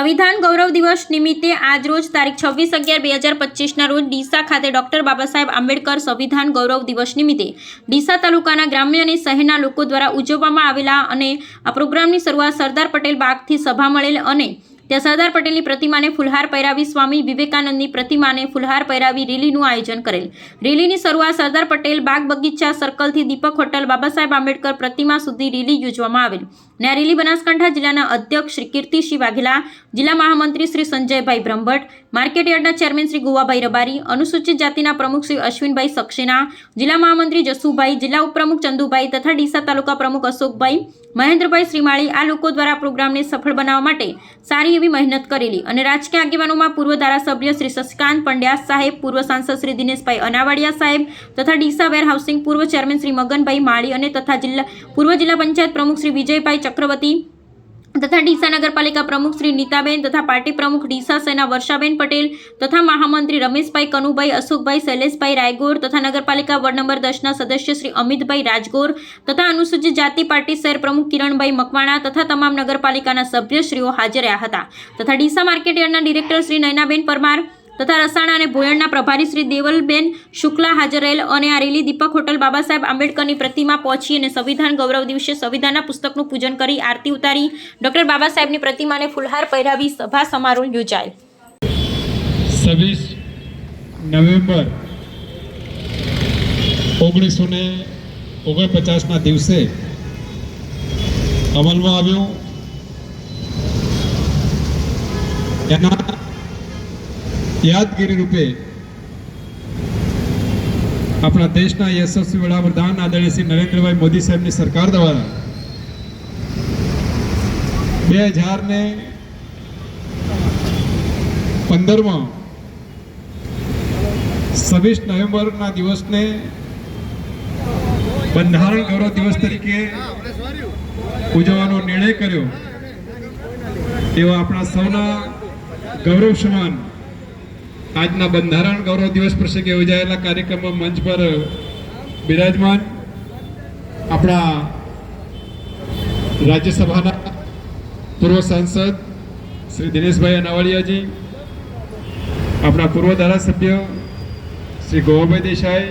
સંવિધાન ગૌરવ દિવસ નિમિત્તે આજરોજ તારીખ છવ્વીસ અગિયાર બે હજાર પચીસના રોજ ડીસા ખાતે ડોક્ટર બાબા સાહેબ આંબેડકર સંવિધાન ગૌરવ દિવસ નિમિત્તે ડીસા તાલુકાના ગ્રામ્ય અને શહેરના લોકો દ્વારા ઉજવવામાં આવેલા અને આ પ્રોગ્રામની શરૂઆત સરદાર પટેલ બાગથી સભા મળેલ અને ત્યાં સરદાર પટેલની પ્રતિમાને ફુલહાર પહેરાવી સ્વામી વિવેકાનંદની પ્રતિમાને ફુલહાર પહેરાવી રેલીનું આયોજન કરેલ. રેલીની શરૂઆત સરદાર પટેલ બાગ બગીચા સર્કલથી દીપક હોટલ બાબા સાહેબ આંબેડકર પ્રતિમા સુધી રેલી યોજવામાં આવેલ. ને રેલી બનાસકાંઠા જિલ્લાના અધ્યક્ષ શ્રી કીર્તિસિંહ વાઘેલા, જિલ્લા મહામંત્રી શ્રી સંજયભાઈ બ્રહ્મભટ્ટ માર્કેટ યાર્ડના ચેરમેન શ્રી ગોવાભાઈ રબારી, અનુસૂચિત જાતિના પ્રમુખ શ્રી અશ્વિનભાઈ સક્સેના, જિલ્લા મહામંત્રી જસુભાઈ, જિલ્લા ઉપપ્રમુખ ચંદુભાઈ તથા ડીસા તાલુકા પ્રમુખ અશોકભાઈ, મહેન્દ્રભાઈ શ્રીમાળી આ લોકો દ્વારા પ્રોગ્રામને સફળ બનાવવા માટે સારી એવી મહેનત કરેલી અને રાજકીય આગેવાનોમાં પૂર્વ ધારાસભ્ય શ્રી શશિકાંત પંડ્યા સાહેબ, પૂર્વ સાંસદ શ્રી દિનેશભાઈ અનાવાડિયા સાહેબ તથા ડીસા વેર હાઉસિંગ પૂર્વ ચેરમેન શ્રી મગનભાઈ માળી અને તથા જિલ્લા, પૂર્વ જિલ્લા પંચાયત પ્રમુખ શ્રી વિજયભાઈ ચક્રવર્તી તથા ડીસા નગરપાલિકા પ્રમુખ શ્રી નીતાબેન તથા પાર્ટી પ્રમુખ ડીસા સેના વર્ષાબેન પટેલ તથા મહામંત્રી રમેશભાઈ કનુભાઈ, અશોકભાઈ, શૈલેષભાઈ રાયગોર તથા નગરપાલિકા વોર્ડ નંબર દસના સદસ્ય શ્રી અમિતભાઈ રાજગોર તથા અનુસૂચિત જાતિ પાર્ટી શહેર પ્રમુખ કિરણભાઈ મકવાણા તથા તમામ નગરપાલિકાના સભ્યશ્રીઓ હાજર રહ્યા હતા તથા ડીસા માર્કેટયાર્ડના ડિરેક્ટર શ્રી નયનાબેન પરમાર તથા રસાણા અને ભોયણના પ્રભારી શ્રી દેવલબેન શુક્લા હાજર રહેલ અને આ રેલી દીપક હોટલ બાબા સાહેબ આંબેડકરની પ્રતિમા પહોંચી અને સંવિધાન ગૌરવ દિવસે સંવિધાનના પુસ્તકનું પૂજન કરી આરતી ઉતારી. ડોક્ટર બાબા સાહેબની પ્રતિમાને ફુલહાર પહેરાવી સભા સમારોહ યોજાયેલ છવ્વીસ નવેમ્બર ઓગણીસો ને ઓગણપચાસના દિવસે અમલમાં આવ્યું. એના યાદગીરી રૂપે આપણા દેશના યશસ્વી વડાપ્રધાન આદરણીય શ્રી નરેન્દ્રભાઈ મોદી સાહેબની સરકાર દ્વારા બે હજાર ને પંદરમાં છવ્વીસ નવેમ્બરના દિવસને બંધારણ ગૌરવ દિવસ તરીકે ઉજવવાનો નિર્ણય કર્યો એવા આપણા સૌના ગૌરવ સમાન આજના બંધારણ ગૌરવ દિવસ પ્રસંગે યોજાયેલા કાર્યક્રમમાં મંચ પર બિરાજમાન આપણા રાજ્યસભાના પૂર્વ સાંસદ શ્રી દિનેશભાઈ અનાવાડિયાજી આપણા પૂર્વ ધારાસભ્ય શ્રી ગોવાભાઈ દેસાઈ